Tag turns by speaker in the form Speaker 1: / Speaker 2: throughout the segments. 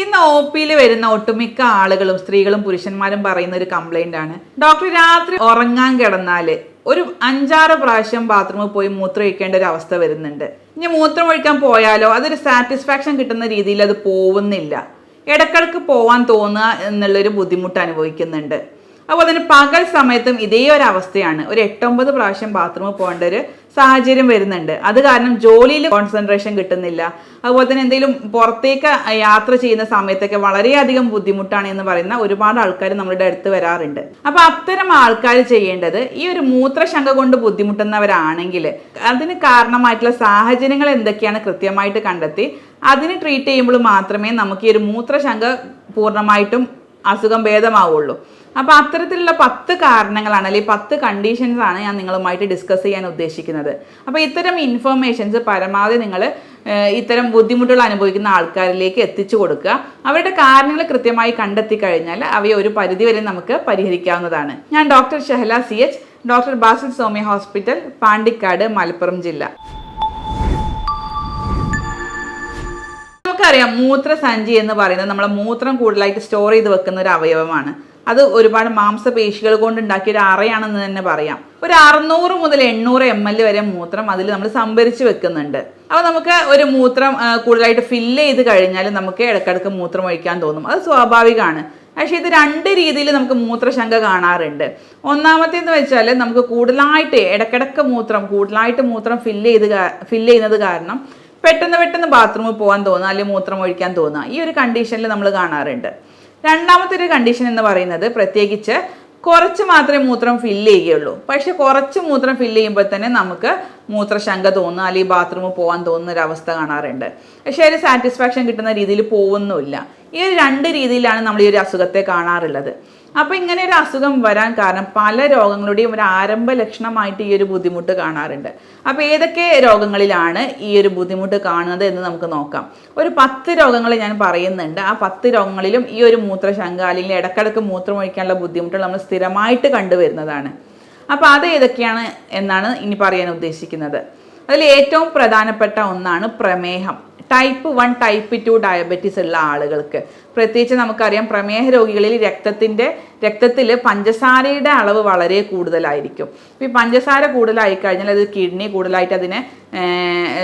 Speaker 1: ഇന്ന് ഒ പിയിൽ വരുന്ന ഒട്ടുമിക്ക ആളുകളും സ്ത്രീകളും പുരുഷന്മാരും പറയുന്ന ഒരു കംപ്ലൈന്റ് ആണ്. ഡോക്ടർ രാത്രി ഉറങ്ങാൻ കിടന്നാൽ ഒരു അഞ്ചാറ് പ്രാവശ്യം ബാത്റൂമിൽ പോയി മൂത്രം ഒഴിക്കേണ്ട ഒരു അവസ്ഥ വരുന്നുണ്ട്. ഇനി മൂത്രം ഒഴിക്കാൻ പോയാലോ? അതൊരു സാറ്റിസ്ഫാക്ഷൻ കിട്ടുന്ന രീതിയിൽ അത് പോകുന്നില്ല ഇടക്കിടക്ക് പോവാൻ തോന്നുക എന്നുള്ളൊരു ബുദ്ധിമുട്ട് അനുഭവിക്കുന്നുണ്ട്. അപ്പോൾ അതിന് പകൽ സമയത്തും ഇതേ ഒരു അവസ്ഥയാണ്. ഒരു എട്ടൊമ്പത് പ്രാവശ്യം ബാത്റൂമിൽ പോകേണ്ട ഒരു സാഹചര്യം വരുന്നുണ്ട്. അത് കാരണം ജോലിയിൽ കോൺസെൻട്രേഷൻ കിട്ടുന്നില്ല. അതുപോലെ തന്നെ എന്തെങ്കിലും പുറത്തേക്ക് യാത്ര ചെയ്യുന്ന സമയത്തൊക്കെ വളരെയധികം ബുദ്ധിമുട്ടാണ് എന്ന് പറയുന്ന ഒരുപാട് ആൾക്കാർ നമ്മളുടെ അടുത്ത് വരാറുണ്ട്. അപ്പോൾ അത്തരം ആൾക്കാർ ചെയ്യേണ്ടത് ഈ ഒരു മൂത്രശങ്ക കൊണ്ട് ബുദ്ധിമുട്ടുന്നവരാണെങ്കിൽ അതിന് കാരണമായിട്ടുള്ള സാഹചര്യങ്ങൾ എന്തൊക്കെയാണ് കൃത്യമായിട്ട് കണ്ടെത്തി അതിന് ട്രീറ്റ് ചെയ്യുമ്പോൾ മാത്രമേ നമുക്ക് ഈ ഒരു മൂത്രശങ്ക പൂർണമായിട്ടും അസുഖം ഭേദമാവുള്ളൂ. അപ്പോൾ അത്തരത്തിലുള്ള പത്ത് കാരണങ്ങളാണ് അല്ലെങ്കിൽ പത്ത് കണ്ടീഷൻസ് ആണ് ഞാൻ നിങ്ങളുമായിട്ട് ഡിസ്കസ് ചെയ്യാൻ ഉദ്ദേശിക്കുന്നത്. അപ്പോൾ ഇത്തരം ഇൻഫർമേഷൻസ് പരമാവധി നിങ്ങൾ ഇത്തരം ബുദ്ധിമുട്ടുകൾ അനുഭവിക്കുന്ന ആൾക്കാരിലേക്ക് എത്തിച്ചു കൊടുക്കുക. അവരുടെ കാരണങ്ങൾ കൃത്യമായി കണ്ടെത്തി കഴിഞ്ഞാൽ അവയെ ഒരു പരിധിവരെ നമുക്ക് പരിഹരിക്കാവുന്നതാണ്. ഞാൻ doctor Shahala C H doctor Basil Soumya hospital Pandikkad Malappuram ജില്ല. നമുക്കറിയാം മൂത്രസഞ്ചി എന്ന് പറയുന്നത് നമ്മളെ മൂത്രം കൂടുതലായിട്ട് സ്റ്റോർ ചെയ്ത് വെക്കുന്ന ഒരു അവയവമാണ്. അത് ഒരുപാട് മാംസപേശികൾ കൊണ്ട് ഉണ്ടാക്കിയ ഒരു അറയാണെന്ന് തന്നെ പറയാം. ഒരു അറുന്നൂറ് മുതൽ എണ്ണൂറ് എം എൽ വരെ മൂത്രം അതിൽ നമ്മൾ സംഭരിച്ച് വെക്കുന്നുണ്ട്. അപ്പോൾ നമുക്ക് ഒരു മൂത്രം കൂടുതലായിട്ട് ഫില്ല് ചെയ്ത് കഴിഞ്ഞാൽ നമുക്ക് ഇടക്കിടക്ക് മൂത്രം ഒഴിക്കാൻ തോന്നും. അത് സ്വാഭാവികമാണ്. പക്ഷേ ഇത് രണ്ട് രീതിയിൽ നമുക്ക് മൂത്രശങ്ക കാണാറുണ്ട്. ഒന്നാമത്തേന്ന് വെച്ചാൽ നമുക്ക് കൂടുതലായിട്ട് ഇടക്കിടക്ക് മൂത്രം കൂടുതലായിട്ട് മൂത്രം ഫില്ല് ചെയ്ത് ഫില്ല് ചെയ്യുന്നത് കാരണം പെട്ടെന്ന് പെട്ടെന്ന് ബാത്റൂമിൽ പോകാൻ തോന്നുക അല്ലെങ്കിൽ മൂത്രം ഒഴിക്കാൻ തോന്നുക ഈ ഒരു കണ്ടീഷനിൽ നമ്മൾ കാണാറുണ്ട്. രണ്ടാമത്തെ ഒരു കണ്ടീഷൻ എന്ന് പറയുന്നത് പ്രത്യേകിച്ച് കുറച്ച് മാത്രമേ മൂത്രം ഫില്ല് ചെയ്യുകയുള്ളൂ. പക്ഷെ കുറച്ച് മൂത്രം ഫില്ല് ചെയ്യുമ്പോൾ തന്നെ നമുക്ക് മൂത്രശങ്ക തോന്നുക അല്ലെങ്കിൽ ബാത്റൂമിൽ പോകാൻ തോന്നുന്ന ഒരു അവസ്ഥ കാണാറുണ്ട്. പക്ഷേ ഒരു സാറ്റിസ്ഫാക്ഷൻ കിട്ടുന്ന രീതിയിൽ പോകുന്നുമില്ല ഈ ഒരു രണ്ട് രീതിയിലാണ് നമ്മൾ ഈ ഒരു അസുഖത്തെ കാണാറുള്ളത്. അപ്പോൾ ഇങ്ങനെ ഒരു അസുഖം വരാൻ കാരണം പല രോഗങ്ങളുടെയും ഒരു ആരംഭ ലക്ഷണമായിട്ട് ഈ ഒരു ബുദ്ധിമുട്ട് കാണാറുണ്ട്. അപ്പോൾ ഏതൊക്കെ രോഗങ്ങളിലാണ് ഈ ഒരു ബുദ്ധിമുട്ട് കാണുന്നത് എന്ന് നമുക്ക് നോക്കാം. ഒരു പത്ത് രോഗങ്ങൾ ഞാൻ പറയുന്നുണ്ട്. ആ പത്ത് രോഗങ്ങളിലും ഈ ഒരു മൂത്രശങ്ക അല്ലെങ്കിൽ ഇടക്കിടക്ക് മൂത്രം ഒഴിക്കാനുള്ള ബുദ്ധിമുട്ടുകൾ നമ്മൾ സ്ഥിരമായിട്ട് കണ്ടുവരുന്നതാണ്. അപ്പോൾ അത് ഏതൊക്കെയാണ് എന്നാണ് ഇനി പറയാൻ ഉദ്ദേശിക്കുന്നത്. അതിൽ ഏറ്റവും പ്രധാനപ്പെട്ട ഒന്നാണ് പ്രമേഹം. Type one type two diabetes ഉള്ള ആളുകൾക്ക്. പ്രത്യേകിച്ച് നമുക്കറിയാം പ്രമേഹ രോഗികളിൽ രക്തത്തിന്റെ രക്തത്തിൽ പഞ്ചസാരയുടെ അളവ് വളരെ കൂടുതലായിരിക്കും. ഈ പഞ്ചസാര കൂടുതലായി കഴിഞ്ഞാൽ അത് കിഡ്നി കൂടുതലായിട്ട് അതിനെ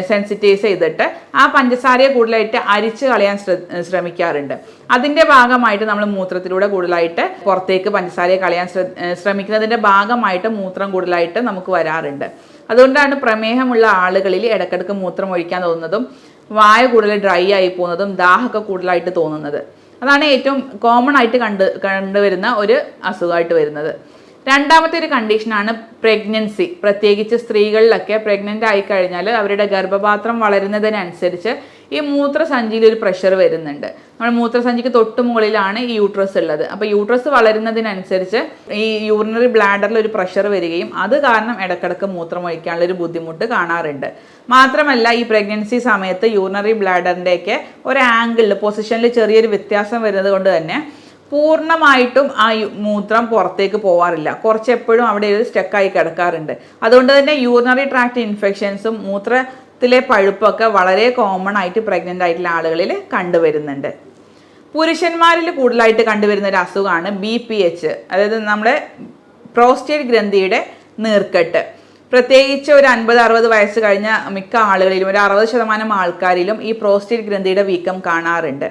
Speaker 1: സെൻസിറ്റൈസ് ചെയ്തിട്ട് ആ പഞ്ചസാരയെ കൂടുതലായിട്ട് അരിച്ച് കളയാൻ ശ്രമിക്കാറുണ്ട്. അതിന്റെ ഭാഗമായിട്ട് നമ്മൾ മൂത്രത്തിലൂടെ കൂടുതലായിട്ട് പുറത്തേക്ക് പഞ്ചസാരയെ കളയാൻ ശ്ര- ശ്രമിക്കുന്നതിന്റെ ഭാഗമായിട്ട് മൂത്രം കൂടുതലായിട്ട് നമുക്ക് വരാറുണ്ട്. അതുകൊണ്ടാണ് പ്രമേഹമുള്ള ആളുകളിൽ ഇടയ്ക്കിടയ്ക്ക് മൂത്രം ഒഴിക്കാൻ തോന്നുന്നതും വായ കൂടുതൽ ഡ്രൈ ആയി പോകുന്നതും ദാഹമൊക്കെ കൂടുതലായിട്ട് തോന്നുന്നത്. അതാണ് ഏറ്റവും കോമൺ ആയിട്ട് കണ്ട് കണ്ടുവരുന്ന ഒരു അസുഖമായിട്ട് വരുന്നത്. രണ്ടാമത്തെ ഒരു കണ്ടീഷനാണ് പ്രഗ്നൻസി പ്രത്യേകിച്ച് സ്ത്രീകളിലൊക്കെ പ്രഗ്നന്റ് ആയി കഴിഞ്ഞാൽ അവരുടെ ഗർഭപാത്രം വളരുന്നതിനനുസരിച്ച് ഈ മൂത്രസഞ്ചിയിൽ ഒരു പ്രഷർ വരുന്നുണ്ട്. നമ്മുടെ മൂത്രസഞ്ചിക്ക് തൊട്ട് മുകളിലാണ് ഈ യൂട്രസ് ഉള്ളത്. അപ്പോൾ യൂട്രസ് വളരുന്നതിനനുസരിച്ച് ഈ യൂറിനറി ബ്ലാഡറിൽ ഒരു പ്രഷർ വരികയും അത് കാരണം ഇടക്കിടക്ക് മൂത്രം ഒഴിക്കാനുള്ള ഒരു ബുദ്ധിമുട്ട് കാണാറുണ്ട്. മാത്രമല്ല ഈ പ്രഗ്നൻസി സമയത്ത് യൂറിനറി ബ്ലാഡറിന്റെയൊക്കെ ഒരു ആംഗിളിൽ പൊസിഷനിൽ ചെറിയൊരു വ്യത്യാസം വരുന്നത് കൊണ്ട് തന്നെ പൂർണമായിട്ടും ആ മൂത്രം പുറത്തേക്ക് പോവാറില്ല. കുറച്ച് എപ്പോഴും അവിടെ ഒരു സ്റ്റക്കായി കിടക്കാറുണ്ട്. അതുകൊണ്ട് തന്നെ യൂറിനറി ട്രാക്ട് ഇൻഫെക്ഷൻസും മൂത്രത്തിലെ പഴുപ്പൊക്കെ വളരെ കോമൺ ആയിട്ട് പ്രഗ്നന്റ് ആയിട്ടുള്ള ആളുകളിൽ കണ്ടുവരുന്നുണ്ട്. പുരുഷന്മാരിൽ കൂടുതലായിട്ട് കണ്ടുവരുന്ന ഒരു അസുഖമാണ് ബി പി എച്ച് അതായത് നമ്മുടെ പ്രോസ്റ്റേറ്റ് ഗ്രന്ഥിയുടെ നീർക്കെട്ട്. പ്രത്യേകിച്ച് ഒരു അൻപത് അറുപത് വയസ്സ് കഴിഞ്ഞ മിക്ക ആളുകളിലും ഒരു അറുപത് ശതമാനം ആൾക്കാരിലും ഈ പ്രോസ്റ്റേറ്റ് ഗ്രന്ഥിയുടെ വീക്കം കാണാറുണ്ട്.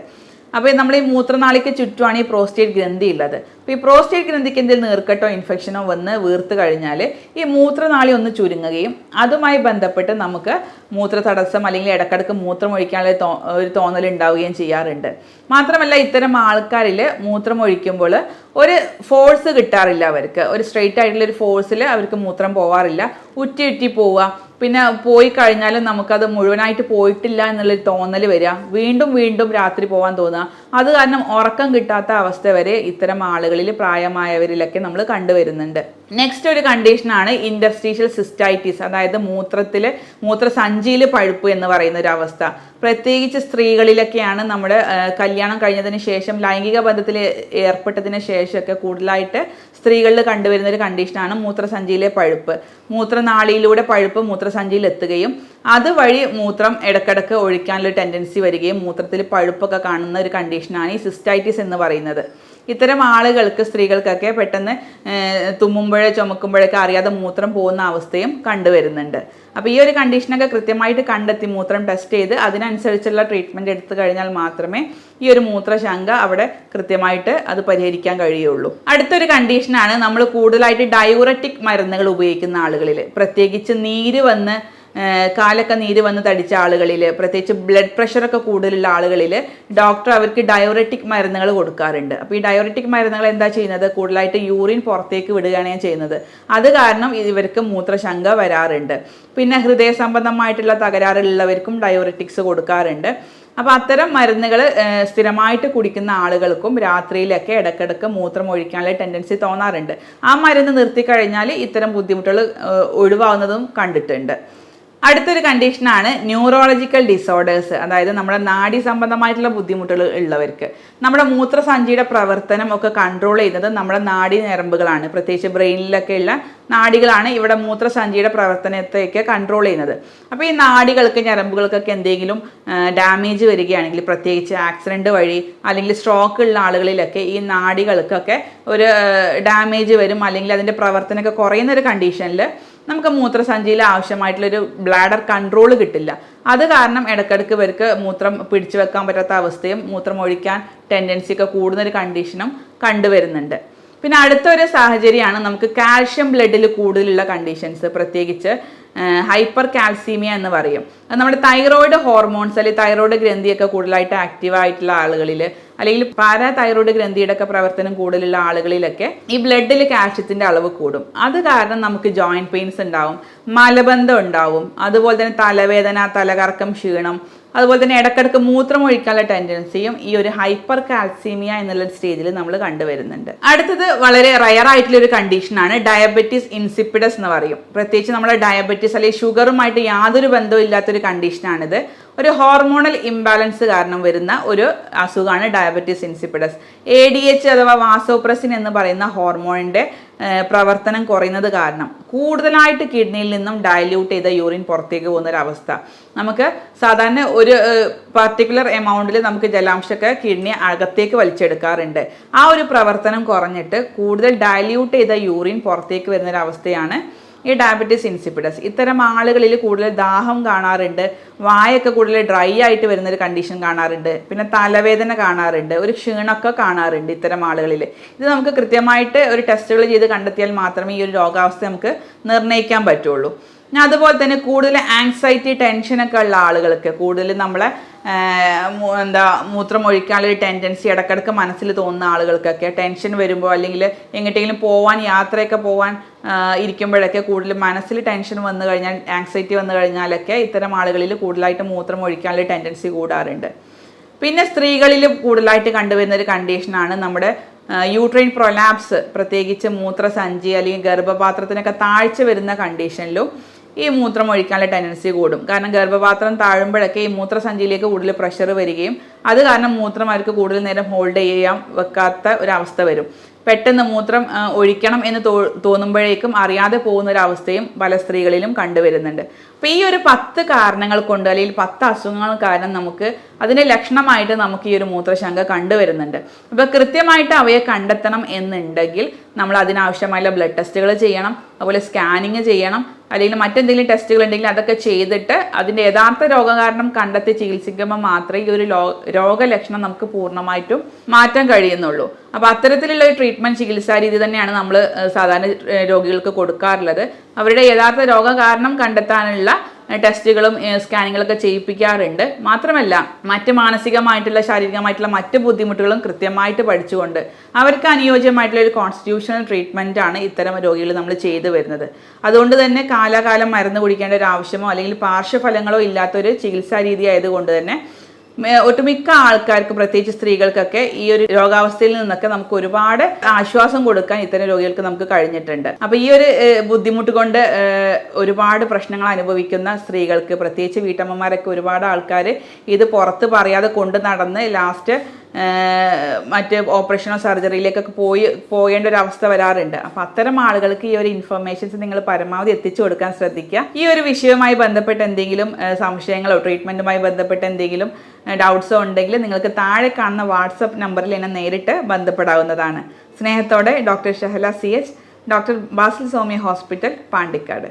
Speaker 1: അപ്പോൾ നമ്മൾ ഈ മൂത്രനാളിക്ക് ചുറ്റുമാണ് ഈ പ്രോസ്റ്റേറ്റ് ഗ്രന്ഥി ഉള്ളത്. അപ്പോൾ ഈ പ്രോസ്റ്റേറ്റ് ഗ്രന്ഥിക്ക് എന്തെങ്കിലും നീർക്കെട്ടോ ഇൻഫെക്ഷനോ വന്ന് വീർത്ത് കഴിഞ്ഞാൽ ഈ മൂത്രനാളി ഒന്ന് ചുരുങ്ങുകയും അതുമായി ബന്ധപ്പെട്ട് നമുക്ക് മൂത്ര തടസ്സം അല്ലെങ്കിൽ ഇടക്കിടക്ക് മൂത്രം ഒഴിക്കാനുള്ള ഒരു തോന്നൽ ഉണ്ടാവുകയും ചെയ്യാറുണ്ട്. മാത്രമല്ല ഇത്തരം ആൾക്കാരിൽ മൂത്രം ഒഴിക്കുമ്പോൾ ഒരു ഫോഴ്സ് കിട്ടാറില്ല അവർക്ക്. ഒരു സ്ട്രെയിറ്റ് ആയിട്ടുള്ള ഒരു ഫോഴ്സിൽ അവർക്ക് മൂത്രം പോവാറില്ല. ഉറ്റി ഉറ്റി പോവുക. പിന്നെ പോയി കഴിഞ്ഞാലും നമുക്കത് മുഴുവനായിട്ട് പോയിട്ടില്ല എന്നുള്ളൊരു തോന്നൽ വരിക വീണ്ടും വീണ്ടും രാത്രി പോകാൻ തോന്നുക അത് കാരണം ഉറക്കം കിട്ടാത്ത അവസ്ഥ വരെ ഇത്തരം ആളുകളിൽ പ്രായമായവരിലൊക്കെ നമ്മൾ കണ്ടുവരുന്നുണ്ട്. നെക്സ്റ്റ് ഒരു കണ്ടീഷനാണ് ഇൻഡസ്ട്രീഷ്യൽ സിസ്റ്റൈറ്റിസ് അതായത് മൂത്രത്തിൽ മൂത്രസഞ്ചിയിൽ പഴുപ്പ് എന്ന് പറയുന്ന ഒരു അവസ്ഥ. പ്രത്യേകിച്ച് സ്ത്രീകളിലൊക്കെയാണ് നമ്മുടെ കല്യാണം കഴിഞ്ഞതിന് ശേഷം ലൈംഗിക ബന്ധത്തിൽ ഏർപ്പെട്ടതിന് ശേഷമൊക്കെ കൂടുതലായിട്ട് സ്ത്രീകളിൽ കണ്ടുവരുന്ന ഒരു കണ്ടീഷനാണ് മൂത്രസഞ്ചിയിലെ പഴുപ്പ്. മൂത്രനാളിയിലൂടെ പഴുപ്പ് മൂത്രസഞ്ചിയിൽ എത്തുകയും അതുവഴി മൂത്രം ഇടക്കിടക്ക് ഒഴിക്കാനുള്ള ടെൻഡൻസി വരികയും മൂത്രത്തിൽ പഴുപ്പൊക്കെ കാണുന്ന ഒരു കണ്ടീഷനാണ് ഈ സിസ്റ്റൈറ്റിസ് എന്ന് പറയുന്നത്. ഇത്തരം ആളുകൾക്ക് സ്ത്രീകൾക്കൊക്കെ പെട്ടെന്ന് തുമ്മുമ്പോഴേ ചുമക്കുമ്പോഴൊക്കെ അറിയാതെ മൂത്രം പോകുന്ന അവസ്ഥയും കണ്ടുവരുന്നുണ്ട്. അപ്പോൾ ഈ ഒരു കണ്ടീഷനൊക്കെ കൃത്യമായിട്ട് കണ്ടെത്തി മൂത്രം ടെസ്റ്റ് ചെയ്ത് അതിനനുസരിച്ചുള്ള ട്രീറ്റ്മെന്റ് എടുത്തു കഴിഞ്ഞാൽ മാത്രമേ ഈ ഒരു മൂത്രശങ്ക അവിടെ കൃത്യമായിട്ട് അത് പരിഹരിക്കാൻ കഴിയുള്ളൂ. അടുത്തൊരു കണ്ടീഷനാണ് നമ്മൾ കൂടുതലായിട്ട് ഡയൂററ്റിക് മരുന്നുകൾ ഉപയോഗിക്കുന്ന ആളുകളിൽ. പ്രത്യേകിച്ച് നീര് വന്ന് കാലൊക്കെ നീര് വന്ന് തടിച്ച ആളുകളിൽ പ്രത്യേകിച്ച് ബ്ലഡ് പ്രഷറൊക്കെ കൂടുതലുള്ള ആളുകളിൽ ഡോക്ടർ അവർക്ക് ഡയോററ്റിക് മരുന്നുകൾ കൊടുക്കാറുണ്ട്. അപ്പോൾ ഈ ഡയോററ്റിക് മരുന്നുകൾ എന്താ ചെയ്യുന്നത്? കൂടുതലായിട്ട് യൂറിൻ പുറത്തേക്ക് വിടുകയാണ് ചെയ്യുന്നത്. അത് കാരണം ഇവർക്ക് മൂത്രശങ്ക വരാറുണ്ട്. പിന്നെ ഹൃദയ സംബന്ധമായിട്ടുള്ള തകരാറുള്ളവർക്കും ഡയോററ്റിക്സ് കൊടുക്കാറുണ്ട്. അപ്പോൾ അത്തരം മരുന്നുകൾ സ്ഥിരമായിട്ട് കുടിക്കുന്ന ആളുകൾക്കും രാത്രിയിലൊക്കെ ഇടയ്ക്കിടയ്ക്ക് മൂത്രം ഒഴിക്കാനുള്ള ടെൻഡൻസി തോന്നാറുണ്ട്. ആ മരുന്ന് നിർത്തിക്കഴിഞ്ഞാൽ ഇത്തരം ബുദ്ധിമുട്ടുകൾ ഒഴിവാകുന്നതും കണ്ടിട്ടുണ്ട്. അടുത്തൊരു കണ്ടീഷനാണ് ന്യൂറോളജിക്കൽ ഡിസോർഡേഴ്സ് അതായത് നമ്മുടെ നാഡി സംബന്ധമായിട്ടുള്ള ബുദ്ധിമുട്ടുകൾ ഉള്ളവർക്ക്. നമ്മുടെ മൂത്രസഞ്ചിയുടെ പ്രവർത്തനം ഒക്കെ കൺട്രോൾ ചെയ്യുന്നത് നമ്മുടെ നാഡി ഞരമ്പുകളാണ്. പ്രത്യേകിച്ച് ബ്രെയിനിലൊക്കെ ഉള്ള നാഡികളാണ് ഇവിടെ മൂത്രസഞ്ചിയുടെ പ്രവർത്തനത്തെയൊക്കെ കൺട്രോൾ ചെയ്യുന്നത്. അപ്പോൾ ഈ നാഡികൾക്ക് ഞരമ്പുകൾക്കൊക്കെ എന്തെങ്കിലും ഡാമേജ് വരികയാണെങ്കിൽ പ്രത്യേകിച്ച് ആക്സിഡന്റ് വഴി അല്ലെങ്കിൽ സ്ട്രോക്ക് ഉള്ള ആളുകളിലൊക്കെ ഈ നാഡികൾക്കൊക്കെ ഒരു ഡാമേജ് വരും. അല്ലെങ്കിൽ അതിന്റെ പ്രവർത്തനമൊക്കെ കുറയുന്ന ഒരു കണ്ടീഷനിൽ നമുക്ക് മൂത്രസഞ്ചിയിൽ ആവശ്യമായിട്ടുള്ളൊരു ബ്ലാഡർ കൺട്രോൾ കിട്ടില്ല. അത് കാരണം ഇടയ്ക്കിടയ്ക്ക് ഇവർക്ക് മൂത്രം പിടിച്ചു വെക്കാൻ പറ്റാത്ത അവസ്ഥയും മൂത്രം ഒഴിക്കാൻ ടെൻഡൻസി ഒക്കെ കൂടുന്നൊരു കണ്ടീഷനും കണ്ടുവരുന്നുണ്ട്. പിന്നെ അടുത്തൊരു സാഹചര്യമാണ് നമുക്ക് കാൽഷ്യം ബ്ലഡിൽ കൂടുതലുള്ള കണ്ടീഷൻസ് പ്രത്യേകിച്ച് ഹൈപ്പർ കാൽസീമിയ എന്ന് പറയും. അത് നമ്മുടെ തൈറോയിഡ് ഹോർമോൺസ് അല്ലെങ്കിൽ തൈറോയിഡ് ഗ്രന്ഥിയൊക്കെ കൂടുതലായിട്ട് ആക്റ്റീവ് ആയിട്ടുള്ള ആളുകളിൽ അല്ലെങ്കിൽ പാരാ തൈറോയിഡ് ഗ്രന്ഥിയുടെ ഒക്കെ പ്രവർത്തനം കൂടുതലുള്ള ആളുകളിലൊക്കെ ഈ ബ്ലഡിൽ കാൽഷ്യത്തിന്റെ അളവ് കൂടും. അത് കാരണം നമുക്ക് ജോയിന്റ് പെയിൻസ് ഉണ്ടാവും മലബന്ധം ഉണ്ടാവും അതുപോലെ തന്നെ തലവേദന തലകറക്കം ക്ഷീണം അതുപോലെ തന്നെ ഇടക്കിടക്ക് മൂത്രം ഒഴിക്കാനുള്ള ടെൻഡൻസിയും ഈ ഒരു ഹൈപ്പർ കാൽസീമിയ എന്നുള്ള സ്റ്റേജിൽ നമ്മൾ കണ്ടുവരുന്നുണ്ട്. അടുത്തത് വളരെ റയർ ആയിട്ടുള്ള ഒരു കണ്ടീഷനാണ് ഡയബറ്റീസ് ഇൻസിപ്പിഡസ് എന്ന് പറയും. പ്രത്യേകിച്ച് നമ്മുടെ ഡയബറ്റീസ് അല്ലെങ്കിൽ ഷുഗറുമായിട്ട് യാതൊരു ബന്ധവും ഇല്ലാത്തൊരു കണ്ടീഷനാണിത് ഒരു ഹോർമോണൽ ഇംബാലൻസ് കാരണം വരുന്ന ഒരു അസുഖമാണ് diabetes insipidus A D H അഥവാ വാസോപ്രസിൻ എന്ന് പറയുന്ന ഹോർമോണിന്റെ പ്രവർത്തനം കുറയുന്നത് കാരണം കൂടുതലായിട്ട് കിഡ്നിയിൽ നിന്നും ഡയല്യൂട്ട് ചെയ്ത യൂറിൻ പുറത്തേക്ക് പോകുന്ന ഒരു അവസ്ഥ. നമുക്ക് സാധാരണ ഒരു പർട്ടിക്കുലർ എമൗണ്ടിൽ നമുക്ക് ജലാംശമൊക്കെ കിഡ്നി അകത്തേക്ക് വലിച്ചെടുക്കാറുണ്ട്. ആ ഒരു പ്രവർത്തനം കുറഞ്ഞിട്ട് കൂടുതൽ ഡയല്യൂട്ട് ചെയ്ത യൂറിൻ പുറത്തേക്ക് വരുന്ന ഒരു അവസ്ഥയാണ് ഈ ഡയബറ്റീസ് ഇൻസിപ്പിഡസ് ഇത്തരം ആളുകളിൽ കൂടുതൽ ദാഹം കാണാറുണ്ട്. വായൊക്കെ കൂടുതൽ ഡ്രൈ ആയിട്ട് വരുന്നൊരു കണ്ടീഷൻ കാണാറുണ്ട്. പിന്നെ തലവേദന കാണാറുണ്ട്. ഒരു ക്ഷീണമൊക്കെ കാണാറുണ്ട് ഇത്തരം ആളുകളിൽ. ഇത് നമുക്ക് കൃത്യമായിട്ട് ഒരു ടെസ്റ്റുകൾ ചെയ്ത് കണ്ടെത്തിയാൽ മാത്രമേ ഈ ഒരു രോഗാവസ്ഥ നമുക്ക് നിർണയിക്കാൻ പറ്റുള്ളൂ. അതുപോലെ തന്നെ കൂടുതൽ ആങ്സൈറ്റി ടെൻഷനൊക്കെ ഉള്ള ആളുകൾക്ക് കൂടുതൽ നമ്മളെ എന്താ മൂത്രം ഒഴിക്കാനുള്ള ഒരു ടെൻഡൻസി ഇടക്കിടക്ക് മനസ്സിൽ തോന്നുന്ന ആളുകൾക്കൊക്കെ ടെൻഷൻ വരുമ്പോൾ അല്ലെങ്കിൽ എങ്ങോട്ടെങ്കിലും പോവാൻ യാത്രയൊക്കെ പോവാൻ ഇരിക്കുമ്പോഴൊക്കെ കൂടുതൽ മനസ്സിൽ ടെൻഷൻ വന്നു കഴിഞ്ഞാൽ ആങ്സൈറ്റി വന്നു കഴിഞ്ഞാലൊക്കെ ഇത്തരം ആളുകളിൽ കൂടുതലായിട്ട് മൂത്രം ഒഴിക്കാനുള്ള ടെൻഡൻസി കൂടാറുണ്ട്. പിന്നെ സ്ത്രീകളിൽ കൂടുതലായിട്ട് കണ്ടുവരുന്ന ഒരു കണ്ടീഷനാണ് നമ്മുടെ യൂട്രൈൻ പ്രൊലാപ്സ് പ്രത്യേകിച്ച് മൂത്രസഞ്ചി അല്ലെങ്കിൽ ഗർഭപാത്രത്തിനൊക്കെ താഴ്ച വരുന്ന കണ്ടീഷനിലും ഈ മൂത്രം ഒഴിക്കാനുള്ള ടെൻഡൻസി കൂടും. കാരണം ഗർഭപാത്രം താഴുമ്പോഴൊക്കെ ഈ മൂത്രസഞ്ചിയിലേക്ക് കൂടുതൽ പ്രഷർ വരികയും അത് കാരണം മൂത്രം അവർക്ക് കൂടുതൽ നേരം ഹോൾഡ് ചെയ്യാൻ വെക്കാത്ത ഒരവസ്ഥ വരും. പെട്ടെന്ന് മൂത്രം ഒഴിക്കണം എന്ന് തോ തോന്നുമ്പോഴേക്കും അറിയാതെ പോകുന്ന ഒരു അവസ്ഥയും പല സ്ത്രീകളിലും കണ്ടുവരുന്നുണ്ട്. അപ്പോൾ ഈ ഒരു പത്ത് കാരണങ്ങൾ കൊണ്ട് അല്ലെങ്കിൽ പത്ത് അസുഖങ്ങൾ കാരണം നമുക്ക് അതിന്റെ ലക്ഷണമായിട്ട് നമുക്ക് ഈ ഒരു മൂത്രശങ്ക കണ്ടുവരുന്നുണ്ട്. അപ്പോൾ കൃത്യമായിട്ട് അവയെ കണ്ടെത്തണം എന്നുണ്ടെങ്കിൽ നമ്മൾ അതിനാവശ്യമായുള്ള ബ്ലഡ് ടെസ്റ്റുകൾ ചെയ്യണം അതുപോലെ സ്കാനിങ് ചെയ്യണം അല്ലെങ്കിൽ മറ്റെന്തെങ്കിലും ടെസ്റ്റുകൾ ഉണ്ടെങ്കിൽ അതൊക്കെ ചെയ്തിട്ട് അതിന്റെ യഥാർത്ഥ രോഗകാരണം കണ്ടെത്തി ചികിത്സിക്കുമ്പോൾ മാത്രമേ ഈ ഒരു രോഗലക്ഷണം നമുക്ക് പൂർണമായിട്ടും മാറ്റാൻ കഴിയുന്നുള്ളൂ. അപ്പോൾ അത്തരത്തിലുള്ള ഒരു ട്രീറ്റ്മെന്റ് ചികിത്സാ രീതി തന്നെയാണ് നമ്മൾ സാധാരണ രോഗികൾക്ക് കൊടുക്കാറുള്ളത്. അവരുടെ യഥാർത്ഥ രോഗകാരണം കണ്ടെത്താനുള്ള ടെസ്റ്റുകളും സ്കാനിങ്ങുകളൊക്കെ ചെയ്യിപ്പിക്കാറുണ്ട്. മാത്രമല്ല മറ്റ് മാനസികമായിട്ടുള്ള ശാരീരികമായിട്ടുള്ള മറ്റ് ബുദ്ധിമുട്ടുകളും കൃത്യമായിട്ട് പഠിച്ചുകൊണ്ട് അവർക്ക് അനുയോജ്യമായിട്ടുള്ള ഒരു കോൺസ്റ്റിറ്റ്യൂഷണൽ ട്രീറ്റ്മെന്റ് ആണ് ഇത്തരം രോഗികൾ നമ്മൾ ചെയ്തു വരുന്നത്. അതുകൊണ്ട് തന്നെ കാലാകാലം മരുന്ന് കുടിക്കേണ്ട ഒരു ആവശ്യമോ അല്ലെങ്കിൽ പാർശ്വഫലങ്ങളോ ഇല്ലാത്തൊരു ചികിത്സാ രീതി ആയതുകൊണ്ട് തന്നെ ഒട്ടുമിക്ക ആൾക്കാർക്ക് പ്രത്യേകിച്ച് സ്ത്രീകൾക്കൊക്കെ ഈ ഒരു രോഗാവസ്ഥയിൽ നിന്നൊക്കെ നമുക്ക് ഒരുപാട് ആശ്വാസം കൊടുക്കാൻ ഇത്തരം രോഗികൾക്ക് നമുക്ക് കഴിഞ്ഞിട്ടുണ്ട്. അപ്പൊ ഈ ഒരു ബുദ്ധിമുട്ട് കൊണ്ട് ഒരുപാട് പ്രശ്നങ്ങൾ അനുഭവിക്കുന്ന സ്ത്രീകൾക്ക് പ്രത്യേകിച്ച് വീട്ടമ്മമാരൊക്കെ ഒരുപാട് ആൾക്കാർ ഇത് പുറത്ത് പറയാതെ കൊണ്ട് നടന്ന് ലാസ്റ്റ് മറ്റ് ഓപ്പറേഷനോ സർജറിയിലേക്കൊക്കെ പോയി പോകേണ്ട ഒരു അവസ്ഥ വരാറുണ്ട്. അപ്പോൾ അത്തരം ആളുകൾക്ക് ഈ ഒരു ഇൻഫർമേഷൻസ് നിങ്ങൾ പരമാവധി എത്തിച്ചു കൊടുക്കാൻ ശ്രദ്ധിക്കുക. ഈ ഒരു വിഷയവുമായി ബന്ധപ്പെട്ട് എന്തെങ്കിലും സംശയങ്ങളോ ട്രീറ്റ്മെന്റുമായി ബന്ധപ്പെട്ട് എന്തെങ്കിലും ഡൗട്ട്സോ ഉണ്ടെങ്കിൽ നിങ്ങൾക്ക് താഴെ കാണുന്ന വാട്സപ്പ് നമ്പറിൽ എന്നെ നേരിട്ട് ബന്ധപ്പെടാവുന്നതാണ്. സ്നേഹത്തോടെ doctor Shahala C H doctor Basil Somy hospital Pandikkad.